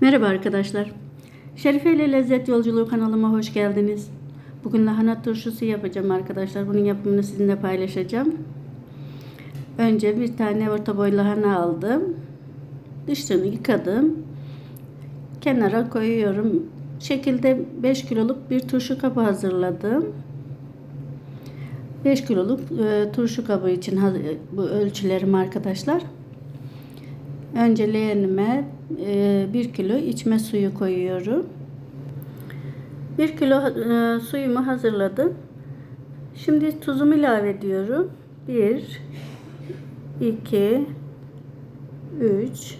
Merhaba arkadaşlar. Şerife ile Lezzet Yolculuğu kanalıma hoş geldiniz. Bugün lahana turşusu yapacağım arkadaşlar. Bunun yapımını sizinle paylaşacağım. Önce bir tane orta boy lahana aldım. Dışını yıkadım. Kenara koyuyorum. Şekilde 5 kiloluk bir turşu kabı hazırladım. 5 kiloluk e, turşu kabı için bu ölçülerim arkadaşlar. Önce leğenime 1 kilo içme suyu koyuyorum. 1 kilo e, suyumu hazırladım. Şimdi tuzumu ilave ediyorum. 1 2 3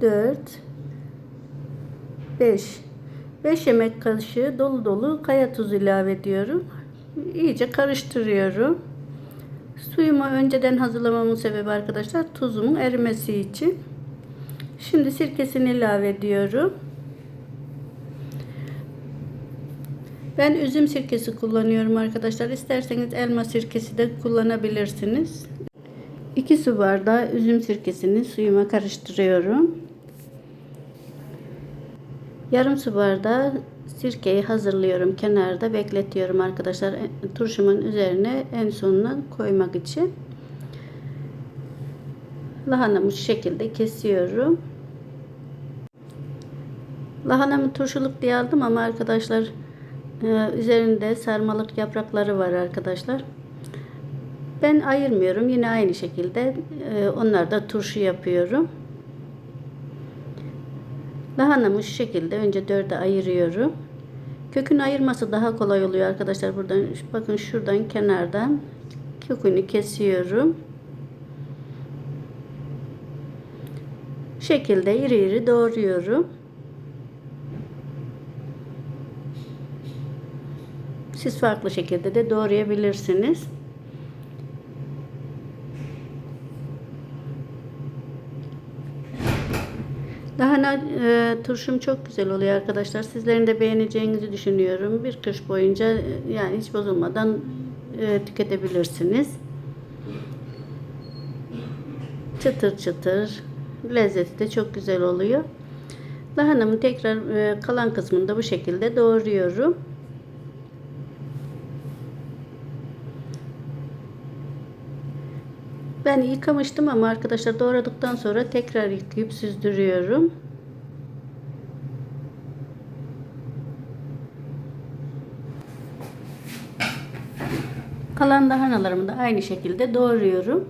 4 5 5 yemek kaşığı dolu dolu kaya tuzu ilave ediyorum. İyice karıştırıyorum. Suyumu önceden hazırlamamın sebebi arkadaşlar tuzumun erimesi için. Şimdi sirkesini ilave ediyorum. Ben üzüm sirkesi kullanıyorum arkadaşlar. İsterseniz elma sirkesi de kullanabilirsiniz. 2 su bardağı üzüm sirkesini suyuma karıştırıyorum. Yarım su bardağı sirkeyi hazırlıyorum. Kenarda bekletiyorum arkadaşlar. Turşumun üzerine en sonuna koymak için. Lahanamı şu şekilde kesiyorum. Lahanamı turşuluk diye aldım ama arkadaşlar e, üzerinde sarmalık yaprakları var arkadaşlar. Ben ayırmıyorum. Yine aynı şekilde e, onlar da turşu yapıyorum. Lahanamı şu şekilde önce dörde ayırıyorum. Kökünü ayırması daha kolay oluyor arkadaşlar. Buradan bakın şuradan kenardan kökünü kesiyorum. şekilde iri iri doğruyorum. Siz farklı şekilde de doğrayabilirsiniz. Lahana e, turşum çok güzel oluyor arkadaşlar. Sizlerin de beğeneceğinizi düşünüyorum. Bir kış boyunca e, yani hiç bozulmadan e, tüketebilirsiniz. Çıtır çıtır. Lezzeti de çok güzel oluyor. Lahanamın tekrar e, kalan kısmını da bu şekilde doğruyorum. Ben yıkamıştım ama arkadaşlar doğradıktan sonra tekrar yıkayıp süzdürüyorum. Kalan lahanalarımı da aynı şekilde doğruyorum.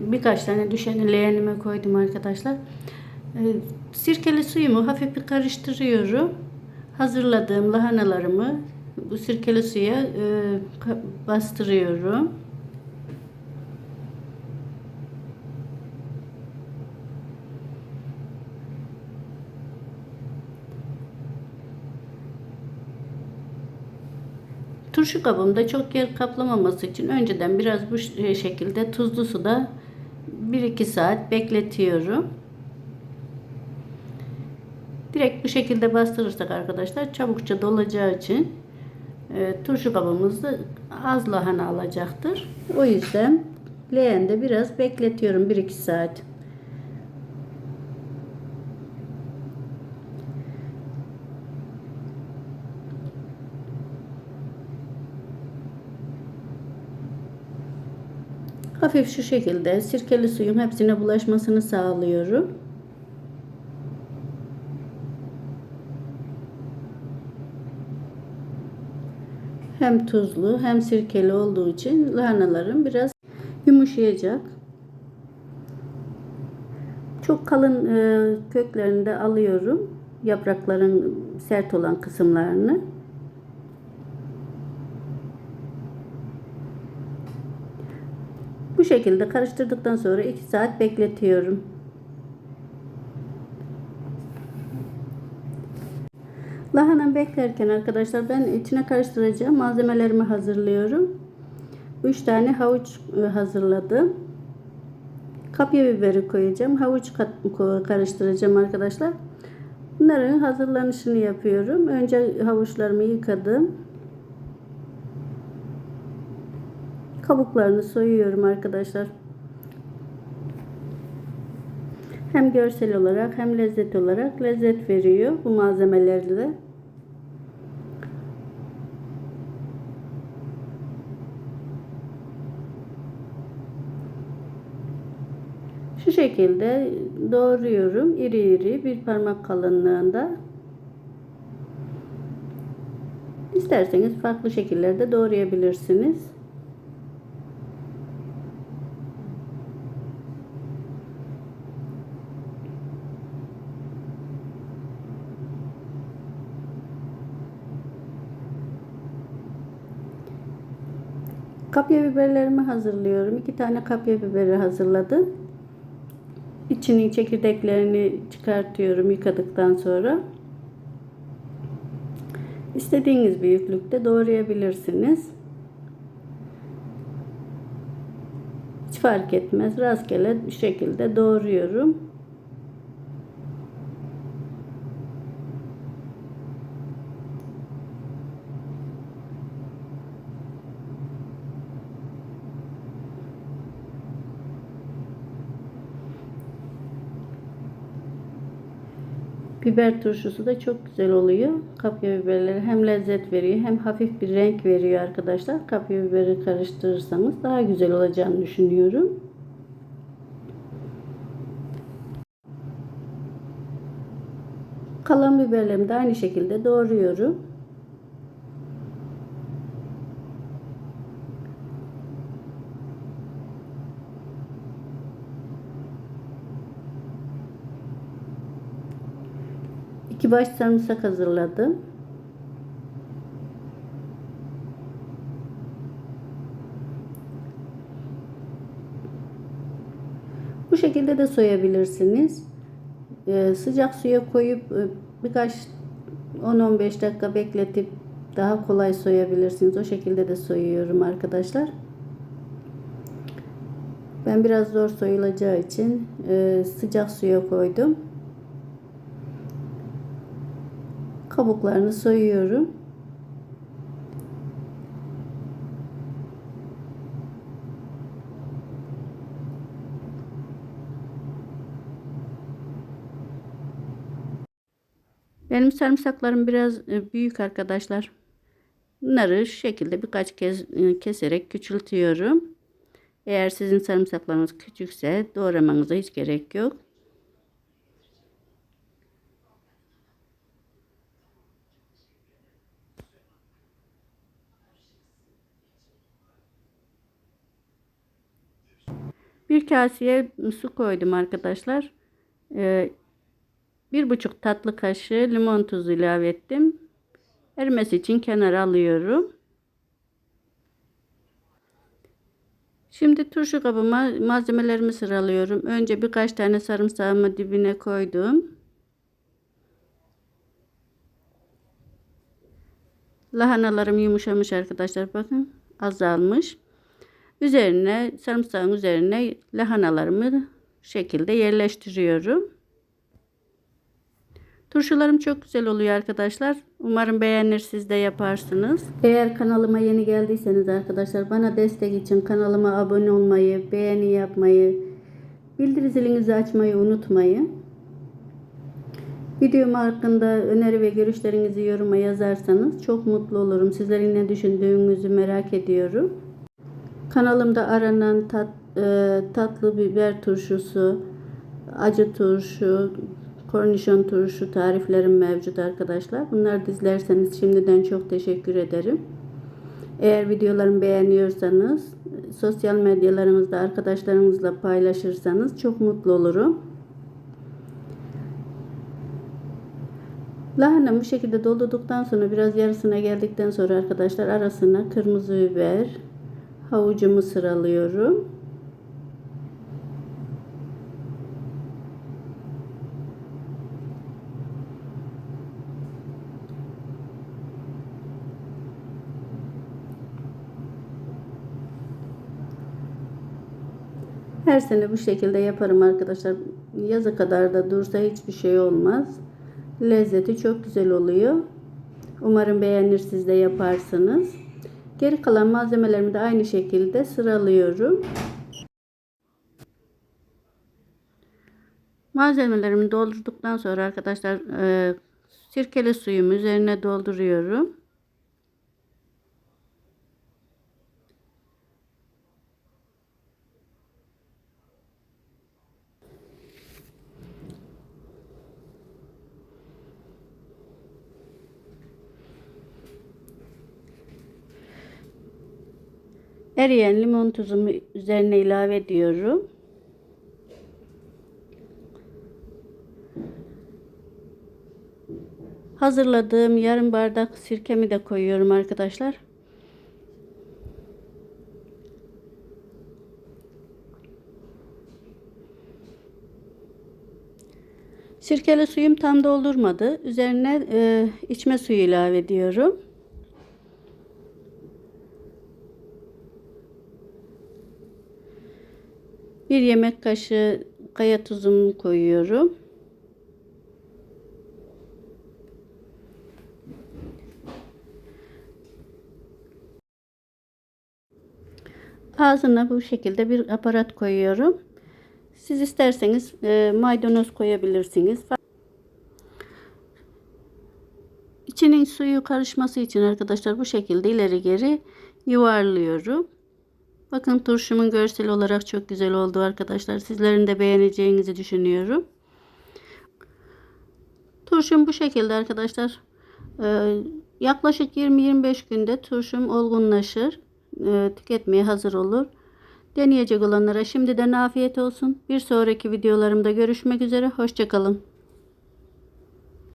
Birkaç tane düşeni leğenime koydum arkadaşlar. Ee, Sirkeli suyumu hafif bir karıştırıyorum hazırladığım lahanalarımı bu sirkeli suya e, bastırıyorum. Turşu kabımda çok yer kaplamaması için önceden biraz bu şekilde tuzlu suda 1-2 saat bekletiyorum. Direkt bu şekilde bastırırsak arkadaşlar çabukça dolacağı için e, turşu kabımızda az lahana alacaktır. O yüzden leğende biraz bekletiyorum 1-2 saat. Hafif şu şekilde sirkeli suyun hepsine bulaşmasını sağlıyorum. Hem tuzlu hem sirkeli olduğu için lahanalarım biraz yumuşayacak. Çok kalın e, köklerini de alıyorum. Yaprakların sert olan kısımlarını. Bu şekilde karıştırdıktan sonra 2 saat bekletiyorum. Beklerken arkadaşlar ben içine karıştıracağım malzemelerimi hazırlıyorum. 3 tane havuç e, hazırladım. Kapya biberi koyacağım. Havuç karıştıracağım arkadaşlar. Bunların hazırlanışını yapıyorum. Önce havuçlarımı yıkadım. Kabuklarını soyuyorum arkadaşlar. Hem görsel olarak hem lezzet olarak lezzet veriyor bu malzemelerle Şu şekilde doğruyorum. iri iri bir parmak kalınlığında. İsterseniz farklı şekillerde doğrayabilirsiniz. Kapya biberlerimi hazırlıyorum. İki tane kapya biberi hazırladım. İçini çekirdeklerini çıkartıyorum yıkadıktan sonra. İstediğiniz büyüklükte doğrayabilirsiniz. Hiç fark etmez. Rastgele bir şekilde doğruyorum. Biber turşusu da çok güzel oluyor. Kapya biberleri hem lezzet veriyor hem hafif bir renk veriyor arkadaşlar. Kapya biberi karıştırırsanız daha güzel olacağını düşünüyorum. Kalan biberlerimi de aynı şekilde doğruyorum. İki baş sarımsak hazırladım. Bu şekilde de soyabilirsiniz. Ee, sıcak suya koyup e, birkaç 10-15 dakika bekletip daha kolay soyabilirsiniz. O şekilde de soyuyorum arkadaşlar. Ben biraz zor soyulacağı için e, sıcak suya koydum. Kabuklarını soyuyorum. Benim sarımsaklarım biraz e, büyük arkadaşlar. Bunları şu şekilde birkaç kez e, keserek küçültüyorum. Eğer sizin sarımsaklarınız küçükse doğramanıza hiç gerek yok. Bir kaseye su koydum arkadaşlar. Ee, bir buçuk tatlı kaşığı limon tuzu ilave ettim. Erimesi için kenara alıyorum. Şimdi turşu kabıma malzemelerimi sıralıyorum. Önce birkaç tane sarımsağımı dibine koydum. Lahanalarım yumuşamış arkadaşlar. Bakın azalmış. Üzerine sarımsağın üzerine lahanalarımı şekilde yerleştiriyorum. Turşularım çok güzel oluyor arkadaşlar. Umarım beğenir siz de yaparsınız. Eğer kanalıma yeni geldiyseniz arkadaşlar bana destek için kanalıma abone olmayı, beğeni yapmayı, bildiri zilinizi açmayı unutmayın. Videom hakkında öneri ve görüşlerinizi yoruma yazarsanız çok mutlu olurum. Sizlerin ne düşündüğünüzü merak ediyorum. Kanalımda aranan tat, e, tatlı biber turşusu, acı turşu, kornişon turşu tariflerim mevcut arkadaşlar. Bunları izlerseniz şimdiden çok teşekkür ederim. Eğer videolarımı beğeniyorsanız sosyal medyalarınızda arkadaşlarınızla paylaşırsanız çok mutlu olurum. Lahana bu şekilde doldurduktan sonra biraz yarısına geldikten sonra arkadaşlar arasına kırmızı biber, havucumu sıralıyorum. Her sene bu şekilde yaparım arkadaşlar. Yaza kadar da dursa hiçbir şey olmaz. Lezzeti çok güzel oluyor. Umarım beğenir siz de yaparsınız. Geri kalan malzemelerimi de aynı şekilde sıralıyorum. Malzemelerimi doldurduktan sonra arkadaşlar e, sirkeli suyumu üzerine dolduruyorum. Eriyen limon tuzumu üzerine ilave ediyorum. Hazırladığım yarım bardak sirkemi de koyuyorum arkadaşlar. Sirkeli suyum tam doldurmadı. Üzerine e, içme suyu ilave ediyorum. Bir yemek kaşığı kaya tuzumu koyuyorum. Ağzına bu şekilde bir aparat koyuyorum. Siz isterseniz e, maydanoz koyabilirsiniz. İçinin suyu karışması için arkadaşlar bu şekilde ileri geri yuvarlıyorum. Bakın turşumun görsel olarak çok güzel oldu arkadaşlar. Sizlerin de beğeneceğinizi düşünüyorum. Turşum bu şekilde arkadaşlar. Ee, yaklaşık 20-25 günde turşum olgunlaşır. Ee, tüketmeye hazır olur. Deneyecek olanlara şimdiden afiyet olsun. Bir sonraki videolarımda görüşmek üzere. Hoşçakalın.